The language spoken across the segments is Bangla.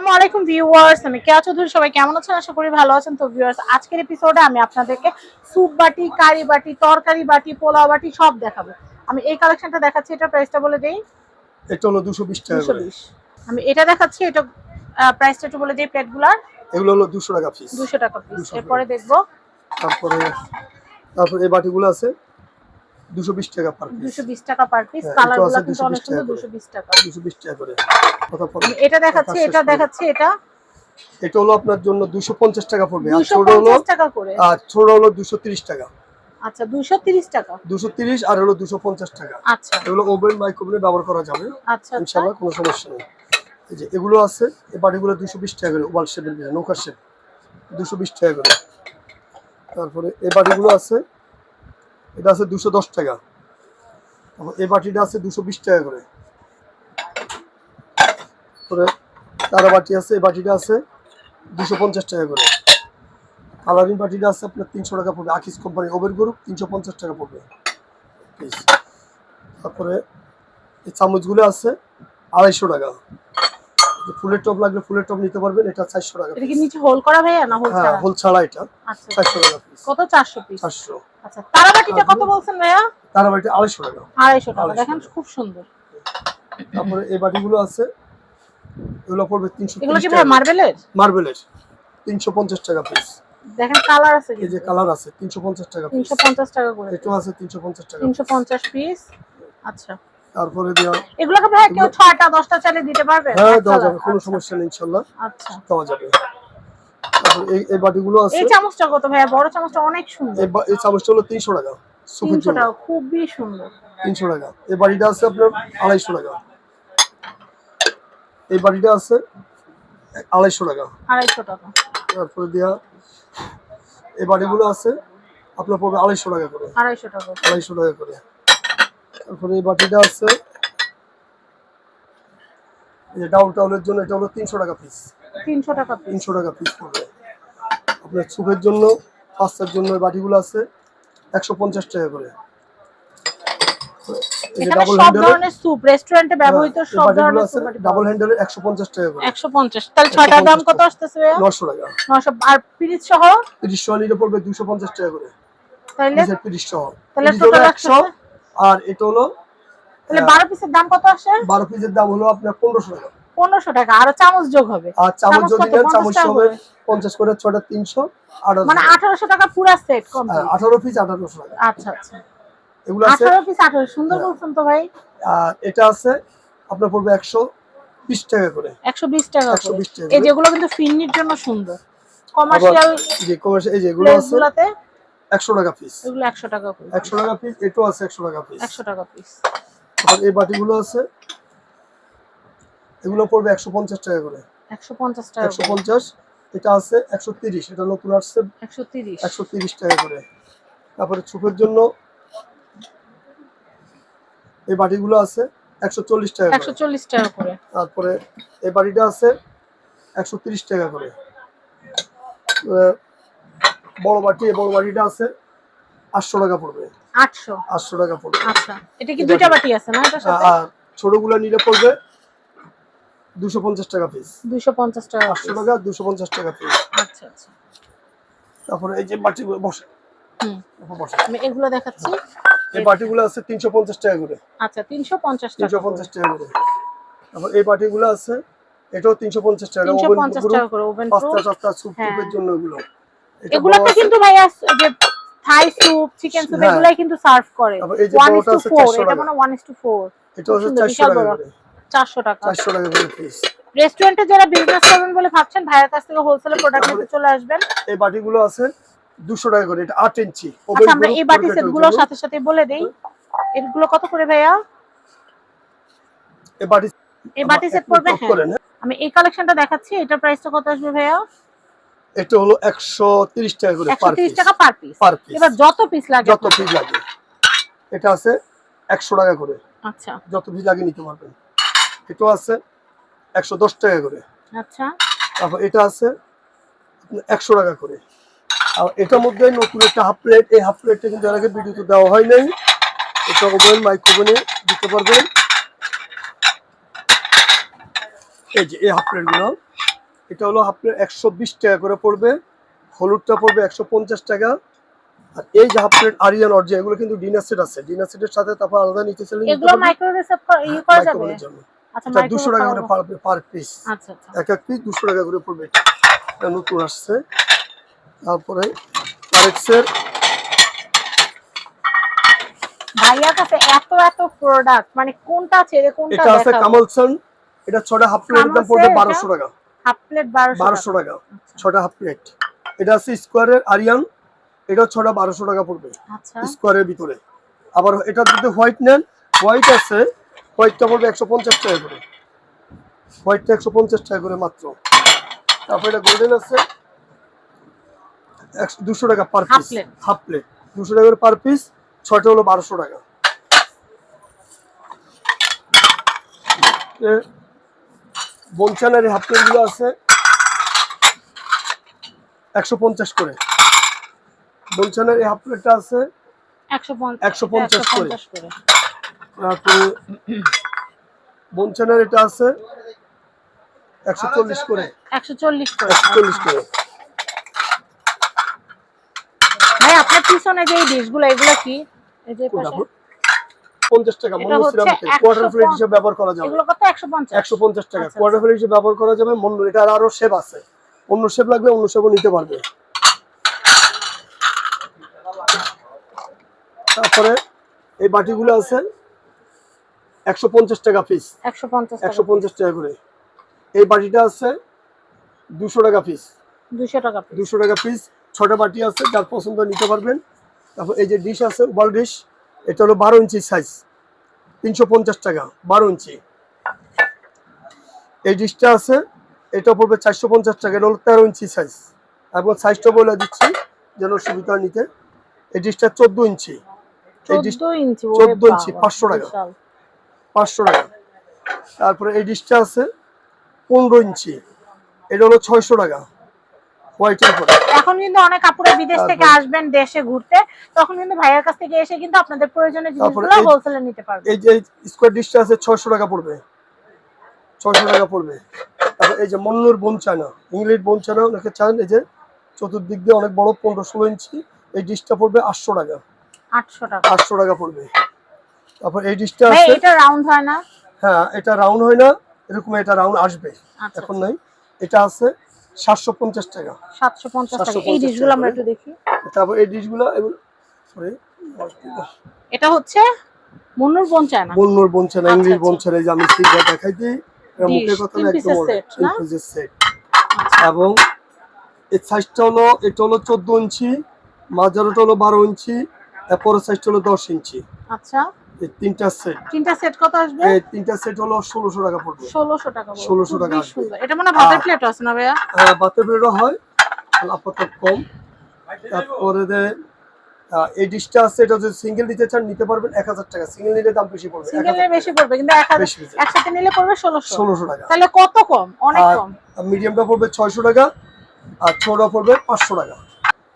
আসসালামু আলাইকুম ভিউয়ার্স আমি কেয়া চৌধুরী সবাই কেমন আছেন? আশা করি ভালো আছেন। তো ভিউয়ার্স আজকের এপিসোডে আমি আপনাদেরকে স্যুপ বাটি কারি বাটি তরকারি বাটি পোলাও বাটি সব দেখাবো। আমি এই কালেকশনটা দেখাচ্ছি এটা প্রাইসটা বলে দেই। এটা হলো দুশো বিশ টাকা দুশো করে বিশ। আমি এটা দেখাচ্ছি এটা প্রাইসটা একটু বলে দিই প্লেটগুলার। এগুলো হলো দুশো টাকা পিস দুশো টাকা পিস 200 এরপরে দেখব। তারপরে তারপরে এই বাটিগুলো আছে। দুশো বিশ টাকা পার পিস দুশো বিশ টাকা পার পিস কালার এটা গুলো আছে কিন্তু অনেক সুন্দর টাকা করে। দুশো বিশ টাকা। দুশো বিশ টাকা করে। কথা এটা দেখাচ্ছি এটা। দেখাচ্ছি এটা? এটা হলো আপনার জন্য দুশো পঞ্চাশ টাকা পড়বে আর ছোট হলো পঞ্চাশ টাকা করে? আর ছোট হলো দুশো তিরিশ টাকা। আচ্ছা টাকা? আর হলো আচ্ছা। এগুলো ওভেন ব্যবহার করা যাবে। আচ্ছা আচ্ছা। কোনো সমস্যা নেই। এই যে এগুলো আছে এই বাটিগুলো দুশো বিশ টাকা করে ওয়াল শেপের ভিতরে শেপ। দুশো বিশ টাকা করে। তারপরে এই বাটিগুলো আছে এটা আছে দুশো দশ টাকা। এই বাটিটা আছে দুশো বিশ টাকা করে। তারা বাটি আছে, এই বাটিটা আছে দুশো পঞ্চাশ টাকা করে। কালারিং বাটিটা আছে আপনার তিনশো টাকা পড়বে। আকিস কোম্পানি ওভেন গ্রুপ তিনশো পঞ্চাশ টাকা পড়বে। তারপরে এই চামচগুলো আছে আড়াইশো টাকা। ফুলের টপ লাগলে ফুলের টপ নিতে পারবেন এটা চারশো টাকা এটা কি নিচে হোল করা ভাইয়া না হোল হ্যাঁ ছাড়া? হোল ছাড়া এটা আচ্ছা চারশো টাকা পিস কত? চারশো পিস চারশো। আচ্ছা তারাবাটিটা কত বলছেন ভাইয়া? তারা বাড়িতে আড়াইশো টাকা। আড়াইশো টাকা। দেখেন খুব সুন্দর। তারপরে এই বাটিগুলো আছে এগুলো পড়বে তিনশো এগুলো কি ভাই মার্বেলের? মার্বেলের তিনশো পঞ্চাশ টাকা পিস দেখেন কালার আছে এই যে কালার আছে তিনশো পঞ্চাশ টাকা পিস তিনশো পঞ্চাশ টাকা করে এটা আছে তিনশো পঞ্চাশ টাকা তিনশো পঞ্চাশ পিস আচ্ছা। তারপরে দেওয়া এগুলোকে ভাই কেউ ছয়টা দশটা চাইলে দিতে পারবে? হ্যাঁ দেওয়া যাবে কোনো আচ্ছা, সমস্যা নেই ইনশাল্লাহ। আচ্ছা। দেওয়া যাবে। এই এই বাটিগুলো আছে। এই চামচটা কত ভাইয়া? বড় চামচটা অনেক সুন্দর। এই চামচটা হলো তিনশো টাকা খুবই সুন্দর। তিনশো টাকা। এই বাড়িটা আছে আপনার আড়াইশো টাকা। এই আছে আড়াইশো টাকা। আড়াইশো টাকা। তারপরে দেওয়া এই বাড়িগুলো আছে আপনার পড়বে আড়াইশো টাকা করে। আড়াইশো টাকা। আড়াইশো টাকা করে। তারপরে এই বাটিটা আছে। এই যে ডাউন টাউনের জন্য এটা হলো তিনশো টাকা পিস তিনশো টাকা তিনশো টাকা পিস পড়বে। আপনার সুপের জন্য পাস্তার জন্য বাটিগুলো আছে একশো পঞ্চাশ টাকা করে। ডাবল হ্যান্ডেলের একশো পঞ্চাশ টাকা করে। একশো পঞ্চাশ। তাহলে ছয়টার দাম কত আসতেছে নশো টাকা। নশো আর পিরিচ সহ? তিরিশ সহ নিলে পড়বে দুশো পঞ্চাশ টাকা করে। তাহলে নিচের সহ। তাহলে তিরিশ একশো আর এটা হলো তাহলে বারো পিসের দাম কত আসে? বারো পিসের দাম হলো আপনার পনেরোশো টাকা। পনেরোশো টাকা আর চামচ যোগ হবে। আর চামচ কত? নেন চামচ 50 হবে করে? পঞ্চাশ করে ছটা তিনশো আঠারো মানে আঠারোশো টাকা পুরো সেট কম হ্যাঁ, আঠারো পিস আঠারোশো টাকা। আচ্ছা আচ্ছা। এগুলো আছে আঠারো পিস আঠারো সুন্দর হ্যাঁ। বলছেন তো ভাই। আর এটা আছে আপনার পড়বে একশো বিশ টাকা করে। একশো বিশ টাকা করে। 120 টাকা এই যেগুলো কিন্তু ফিন্নির জন্য সুন্দর। কমার্শিয়াল যে commercial- এই যে এগুলো আছে গুলাতে একশো টাকা পিস এগুলো একশো টাকা করে। একশো টাকা পিস এটাও আছে একশো টাকা পিস একশো টাকা পিস আবার এই বাটিগুলো আছে এগুলো পড়বে একশো পঞ্চাশ টাকা করে। একশো পঞ্চাশ টাকা একশো পঞ্চাশ এটা আছে একশো তিরিশ এটা নতুন আসছে একশো তিরিশ। একশো তিরিশ টাকা করে। তারপরে ছুপের জন্য এই বাটিগুলো আছে একশো চল্লিশ টাকা একশো করে চল্লিশ টাকা করে। তারপরে এই বাটিটা আছে একশো তিরিশ টাকা করে। বড় বাটি এই বড় বাটিটা আছে আটশো টাকা পড়বে। আটশো? আটশো টাকা পড়বে। আচ্ছা। এটা কি দুইটা বাটি আছে না এটার সাথে? আর ছোটগুলো নিলে পড়বে দুশো পঞ্চাশ টাকা পিস দুইশো পঞ্চাশ টাকা আটশো piece। টাকা দুশো পঞ্চাশ টাকা পিস আচ্ছা আচ্ছা। তারপরে এই যে বাটিগুলো বসে। হুম। বসে। আমি এগুলো দেখাচ্ছি। এই বাটিগুলো আছে তিনশো পঞ্চাশ টাকা করে। আচ্ছা তিনশো পঞ্চাশ টাকা তিনশো পঞ্চাশ টাকা করে। তারপর এই বাটিগুলো আছে এটাও তিনশো পঞ্চাশ টাকা তিনশো ওভেন পঞ্চাশ গ্রুপ, টাকা করে ওভেন পাস্তা টাস্তা স্যুপ হ্যাঁ। টুপের জন্য এগুলো। এটা এগুলোতে কিন্তু ভাইয়া যে থাই স্যুপ চিকেন স্যুপ। এগুলাই কিন্তু সার্ভ করে। তারপর এই যে ওয়ান ইস টু ফোর 400 এটা মানে ওয়ান ইস টু ফোর এটা হচ্ছে সুন্দর, চারশো বিশাল টাকা বড়। করে। চারশো টাকা। চারশো টাকা করে পিস রেস্টুরেন্টে যারা বিজনেস করবেন বলে ভাবছেন ভাইয়ের কাছ থেকে হোলসেলে প্রোডাক্ট নিতে চলে আসবেন। এই বাটিগুলো আছে দুশো টাকা করে এটা আট ইঞ্চি। আচ্ছা আমরা এই বাটি পকেটের সেটগুলোর সাথে সাথে বলে দেই। এগুলো কত করে ভাইয়া? এই বাটি এই বাটি সেট পড়বে হ্যাঁ। হ্যাঁ। আমি এই কালেকশনটা দেখাচ্ছি এটার প্রাইসটা কত আসবে ভাইয়া? এটা হলো একশো তিরিশ টাকা করে পার টাকা পার পিস পার পিস এবার যত পিস লাগে যত পিস লাগে। এটা আছে একশো টাকা করে। আচ্ছা। যত পিস লাগে নিতে পারবেন। এটা আছে একশো দশ টাকা করে। আচ্ছা। তারপর এটা আছে একশো টাকা করে। আর এটার মধ্যে নতুন একটা হাফ প্লেট এই হাফ প্লেটটা কিন্তু এর আগে ভিডিওতে দেওয়া হয় নাই। এটা ওভেন মাইক্রোভেনে দিতে পারবেন। এই যে এই হাফ প্লেটগুলো এটা হলো আপনার একশো বিশ টাকা করে পড়বে হলুদটা পড়বে একশো পঞ্চাশ টাকা। আর এই যে হাফ প্লেট আরিয়ান অর্জি এগুলো কিন্তু ডিনার সেট আছে। ডিনার সেটের সাথে তারপর আলাদা নিতে চাইলে এগুলো মাইক্রোওয়েভ ইয়ে করা যাবে? আচ্ছা টাকা করে মাইক্রোওয়েভ পার পিস আচ্ছা আচ্ছা। এক এক পিস দুশো টাকা করে পড়বে। এটা নতুন আসছে। তারপরে আরেক্সের ভাইয়ার কাছে এত এত প্রোডাক্ট মানে কোনটা ছেড়ে কোনটা এটা আছে কামালসন। এটা ছটা হাফ প্লেটের দাম পড়বে কামালসের বারোশো টাকা। হাফ প্লেট 1200 বারোশো টাকা ছটা হাফ প্লেট। এটা আছে স্কোয়ারের আরিয়ান এটা ছটা বারোশো টাকা পড়বে আচ্ছা। স্কোয়ারের ভিতরে। আবার এটা যদি হোয়াইট নেন হোয়াইট আছে হোয়াইটটা পড়বে একশো পঞ্চাশ টাকা করে। হোয়াইটটা একশো পঞ্চাশ টাকা করে মাত্র। তারপর এটা গোল্ডেন আছে একশো দুশো টাকা পার পিস। Half plate. দুশো টাকা করে পার পিস ছয়টা হলো বারোশো টাকা। এ, বনচানের হাফ প্লেটগুলো আছে। একশো পঞ্চাশ করে। বনচানের এই হাফ প্লেটটা আছে 150 150 করে। 150 করে। তারপরে বনচানের এটা আছে একশো চল্লিশ করে। 140 করে। একশো চল্লিশ করে। ভাই আপনার পিছনে যে এই ডিশগুলো এগুলো কি? এই যে পাশে তারপর পঞ্চাশ টাকা এটা সিরামিক কোয়ার্টার প্লেট হিসেবে ব্যবহার করা যাবে। এগুলো কত? 150 একশো পঞ্চাশ টাকা। আচ্ছা, কোয়ার্টার প্লেট হিসেবে ব্যবহার করা যাবে মন্ন এটা আরও শেপ আছে। অন্য শেপ লাগলে অন্য শেপও নিতে পারবে। তারপরে এই বাটিগুলো আছে একশো পঞ্চাশ টাকা পিস 150 একশো টাকা। পঞ্চাশ টাকা করে। এই বাটিটা আছে দুশো টাকা পিস 200 টাকা piece। দুশো টাকা পিস ছটা বাটি আছে যার পছন্দ নিতে পারবেন। তারপর এই যে ডিশ আছে ওয়াল ডিশ এটা হলো বারো ইঞ্চি সাইজ তিনশো পঞ্চাশ টাকা বারো ইঞ্চি। এই ডিশটা আছে এটা পড়বে চারশো পঞ্চাশ টাকা এটা হলো তেরো ইঞ্চি সাইজ এবং সাইজটা বলে দিচ্ছি যেন সুবিধা নিতে। এই ডিশটা চোদ্দ ইঞ্চি। এই ডিশ 14 ইঞ্চি পাঁচশো টাকা। পাঁচশো টাকা। তারপরে এই ডিশটা আছে পনেরো ইঞ্চি। এটা হলো ছয়শো টাকা। এখন কিন্তু অনেক বিদেশ থেকে আসবেন দেশে ঘুরতে তখন কিন্তু ভাইয়ের কাছ থেকে এসে কিন্তু আপনাদের প্রয়োজনীয় জিনিসগুলো হোলসেলে নিতে পারবেন। এই যে স্কোয়ার ডিশটা আছে ছয়শো টাকা পড়বে। ছয়শো টাকা পড়বে। তারপর এই যে মন্নুর bone china English bone china অনেকে চান এই যে চতুর্দিক দিয়ে অনেক বড় পনেরো ষোলো ইঞ্চি এই ডিশটা পড়বে আটশো টাকা। 800 টাকা। আটশো টাকা পড়বে। তারপর এই ডিশটা ভাই আছে এটা রাউন্ড হয় না? হ্যাঁ এটা রাউন্ড হয় না এরকম এটা রাউন্ড আসবে। আচ্ছা এখন নাই। এটা আছে সাতশো পঞ্চাশ টাকা। 750 টাকা। 750 এই ডিশগুলো আমরা টাকা একটু দেখি। তারপর এই ডিশগুলো এগুলো সরি এটা হচ্ছে মুন্নুর বোন চায় না বন্যর বনছে না আচ্ছা, ইংলিশ আচ্ছা। বনছে না যে আমি সেইটা দেখাই দিই মুখের কথা না একদম সেট এবং এর সাইজটা হলো এটা হলো চোদ্দ ইঞ্চি মাঝারোটা হলো বারো ইঞ্চি এরপরের সাইজটা হলো দশ ইঞ্চি। আচ্ছা। তিনটা সেট তিনটা সেট কত আসবে? এই তিনটা সেট হলো টাকা পড়বে। 1600 টাকা। 1600 টাকা আসবে। এটা মনে ভাতের প্লেট আছে না ভাইয়া? হ্যাঁ হয় আপাতত কম। তারপরে যে আহ, এই ডিশটা আছে এটা যদি সিঙ্গেল নিতে চান নিতে পারবেন এক হাজার টাকা। সিঙ্গেল নিলে দাম বেশি পড়বে সিঙ্গেলের বেশি পড়বে কিন্তু। একসাথে নিলে পড়বে ষোলোশো। ষোলোশো টাকা। তাহলে কত কম? অনেক কম। মিডিয়ামটা পড়বে ছয়শো টাকা আর ছোটটা পড়বে পাঁচশো টাকা।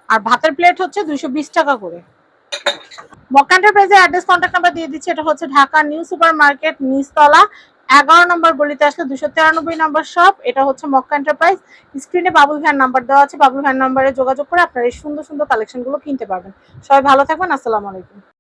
আর ভাতের প্লেট হচ্ছে দুইশো বিশ টাকা করে। মক এন্টারপ্রাইজের অ্যাড্রেস কন্ট্যাক্ট নাম্বার দিয়ে দিচ্ছি, এটা হচ্ছে ঢাকা নিউ সুপার মার্কেট নিচতলা, এগারো নম্বর গলিতে আসলে দুশো তিরানব্বই নম্বর শপ এটা হচ্ছে মক্কা এন্টারপ্রাইজ স্ক্রিনে বাবুল ভাইয়ের নাম্বার দেওয়া আছে, বাবুল ভাইয়ের নাম্বারে যোগাযোগ করে আপনারা এই সুন্দর সুন্দর কালেকশনগুলো কিনতে পারবেন। সবাই ভালো থাকবেন, আসসালামু আলাইকুম।